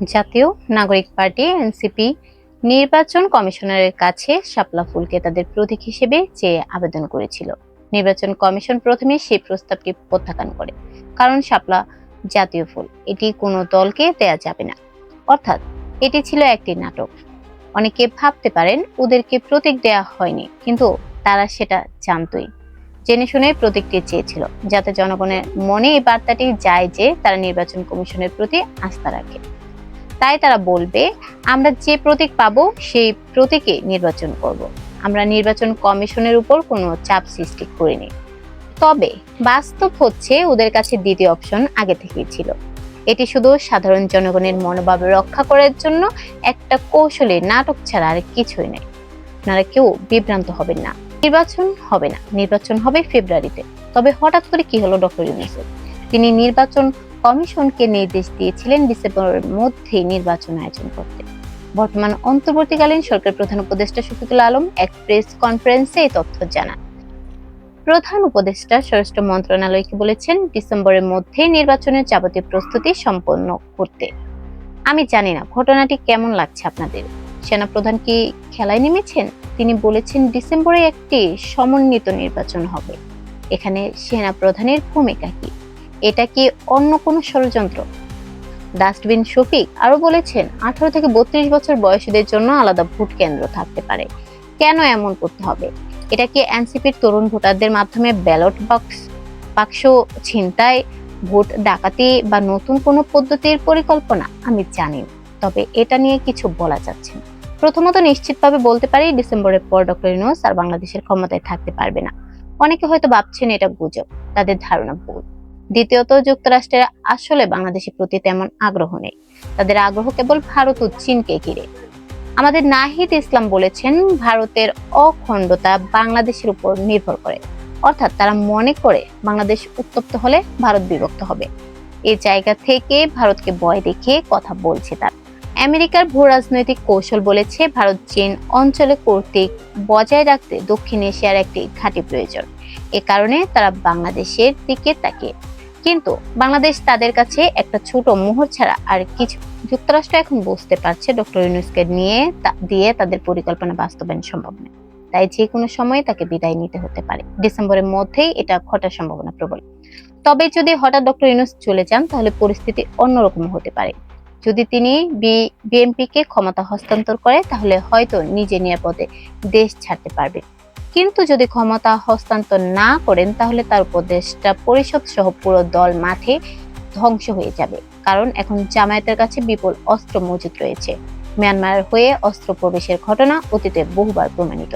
জাতীয় নাগরিক party, NCP, নির্বাচন কমিশনারের কাছে শাপলা ফুলকে তাদের প্রতীক হিসেবে চেয়ে আবেদন করেছিল। নির্বাচন কমিশন প্রথমে সেই প্রস্তাবটি প্রত্যাখ্যান করে। কারণ শাপলা জাতীয় ফুল, এটি কোনো দলকে দেয়া যাবে না। অর্থাৎ, এটি ছিল একটি নাটক। অনেকে ভাবতে পারেন, ওদেরকে প্রতীক দেয়া হয়নি, কিন্তু তারা সেটা জানতই। জেনে শুনে প্রতীকটি চেয়েছিল, যাতে জনগণের মনে এই বার্তাটি যায় যে তারা নির্বাচন কমিশনের প্রতি আস্থা রাখে। তাই তারা বলবে, আমরা যে প্রতীক পাবো, সেই প্রতীকে নির্বাচন করব। আমরা নির্বাচন কমিশনের উপর কোনো চাপ সৃষ্টি করিনি। তবে বাস্তব হচ্ছে ওদের কাছে দ্বিতীয় অপশন আগে থেকেই ছিল। এটি শুধু সাধারণ জনগণের মনোভাব রক্ষা করার জন্য একটা কৌশলী নাটক ছাড়া আর কিছুই নেই আপনারা কেউ বিভ্রান্ত হবেন না। নির্বাচন হবে না। নির্বাচন হবে ফেব্রুয়ারিতে। তবে হঠাৎ করে কি হলো ডক্টর ইউনুসের? তিনি নির্বাচন কমিশনকে নির্দেশ দিয়েছিলেন ডিসেম্বরের মধ্যে নির্বাচন আয়োজন করতে। বর্তমান অন্তর্বর্তীকালীন সরকার প্রধান উপদেষ্টা শফিকুল আলম এক প্রেস কনফারেন্সে এই তথ্য জানান। প্রধান উপদেষ্টা স্বরাষ্ট্র মন্ত্রণালয়কে বলেছেন, ডিসেম্বরের মধ্যে নির্বাচনের যাবতীয় প্রস্তুতি সম্পন্ন করতে। আমি জানি না, ঘটনাটি কেমন লাগছে আপনাদের? সেনাপ্রধান কি খেলায় নেমেছেন? তিনি বলেছেন, ডিসেম্বরে একটি সমন্বিত নির্বাচন হবে। এখানে সেনাপ্রধানের ভূমিকা কি? এটা কি অন্য কোনো ষড়যন্ত্র? ডাস্টবিন শফিক আরও বলেছেন, আঠারো থেকে বত্রিশ বছর বয়সীদের জন্য আলাদা ভোট কেন্দ্র থাকতে পারে। কেন এমন করতে হবে? এটা কি এনসিপির তরুণ ভোটারদের মাধ্যমে ব্যালট বক্স, বাক্স ছিনতাই, ভোট ডাকাতি বা নতুন কোনো পদ্ধতির পরিকল্পনা? আমি জানি না। তবে এটা নিয়ে কিছু বলা যাচ্ছে না। প্রথমত নিশ্চিতভাবে বলতে পারি, ডিসেম্বরের পর ডক্টর ইউনুস আর বাংলাদেশের ক্ষমতায় থাকতে পারবে না। অনেকে হয়তো ভাবছেন এটা গুজব, তাদের ধারণা ভুল। দ্বিতীয়ত, যুক্তরাষ্ট্রের আসলে বাংলাদেশের প্রতি তেমন আগ্রহ নেই। তাদের আগ্রহ কেবল ভারত ও চীনকে ঘিরে। আমাদের নাহিদ ইসলাম বলেছেন, ভারতের অখণ্ডতা বাংলাদেশের উপর নির্ভর করে। অর্থাৎ তারা মনে করে বাংলাদেশ উত্তপ্ত হলে ভারত বিভক্ত হবে। এই জায়গা থেকে ভারতকে ভয় দেখিয়ে কথা বলছে তার। আমেরিকার ভূ রাজনৈতিক কৌশল বলেছে, ভারত চীন অঞ্চলে কর্তৃক বজায় রাখতে দক্ষিণ এশিয়ার একটি ঘাঁটি প্রয়োজন। এ কারণে তারা বাংলাদেশের দিকে তাকিয়ে কিন্তু বাংলাদেশ তাদের কাছে একটা ছোট মোহর ছাড়া আর কিছু যুক্তরাষ্ট্র এখন বুঝতে পারছে ডক্টর ইউনুসকে নিয়ে দিয়ে তাদের পরিকল্পনা বাস্তবায়ন সম্ভব নয়। তাই যে কোনো সময় তাকে বিদায় নিতে হতে পারে। ডিসেম্বরের মধ্যেই এটা ঘটার সম্ভাবনা প্রবল। তবে যদি হঠাৎ ডক্টর ইউনুস চলে যান, তাহলে পরিস্থিতি অন্যরকম হতে পারে। যদি তিনি বিএনপি কে ক্ষমতা হস্তান্তর করে, তাহলে হয়তো নিজে নিরাপদে দেশ ছাড়তে পারবে। কিন্তু যদি ক্ষমতা হস্তান্তর না করেন, তাহলে তার উপদেষ্টা পরিষদ সহ পুরো দল মাঠে ধ্বংস হয়ে যাবে। কারণ এখন জামায়াতের কাছে বিপুল অস্ত্র মজুদ রয়েছে। মিয়ানমার হয়ে অস্ত্র প্রবেশের ঘটনা অতীতে বহুবার প্রমাণিত।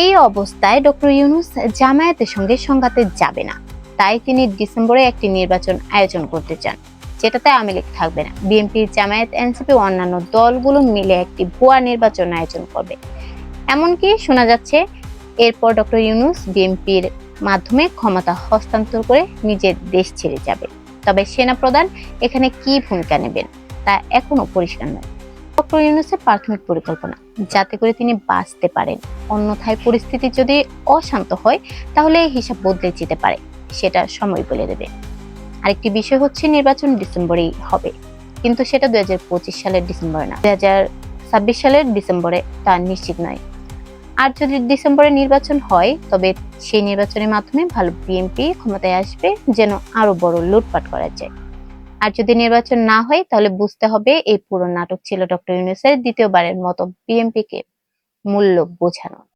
এই অবস্থায় ডক্টর ইউনুস জামায়াতের সঙ্গে সংঘাতে যাবে না। তাই তিনি ডিসেম্বরে একটি নির্বাচন আয়োজন করতে চান, যেটাতে আওয়ামী লীগ থাকবে না। বিএনপি জামায়াত, এনসিপি অন্যান্য দলগুলো মিলে একটি ভুয়া নির্বাচন আয়োজন করবে। এমনকি শোনা যাচ্ছে এরপর ডক্টর ইউনুস বিএনপির মাধ্যমে ক্ষমতা হস্তান্তর করে নিজের দেশ ছেড়ে যাবে। তবে সেনাপ্রধান এখানে কি ভূমিকা নেবেন তা এখনও পরিষ্কার নয়। ডক্টর ইউনুসের প্রাথমিক পরিকল্পনা, যাতে করে তিনি বাঁচতে পারেন। অন্যথায় পরিস্থিতি যদি অশান্ত হয়, তাহলে হিসাব বদলে যেতে পারে, সেটা সময় বলে দেবে। আরেকটি বিষয় হচ্ছে নির্বাচন ডিসেম্বরেই হবে। কিন্তু সেটা দুই হাজার পঁচিশ সালের ডিসেম্বরে না, দুই হাজার ছাব্বিশ সালের ডিসেম্বরে তা নিশ্চিত নয়। আর যদি ডিসেম্বরে নির্বাচন হয়, তবে সেই নির্বাচনের মাধ্যমে ভালো বিএনপি ক্ষমতায় আসবে, যেন আরও বড় লুটপাট করা যায়। আর যদি নির্বাচন না হয়, তাহলে বুঝতে হবে এই পুরো নাটক ছিল ডক্টর ইউনুসের দ্বিতীয়বারের মতো বিএনপি কে মূল্য বোঝানো।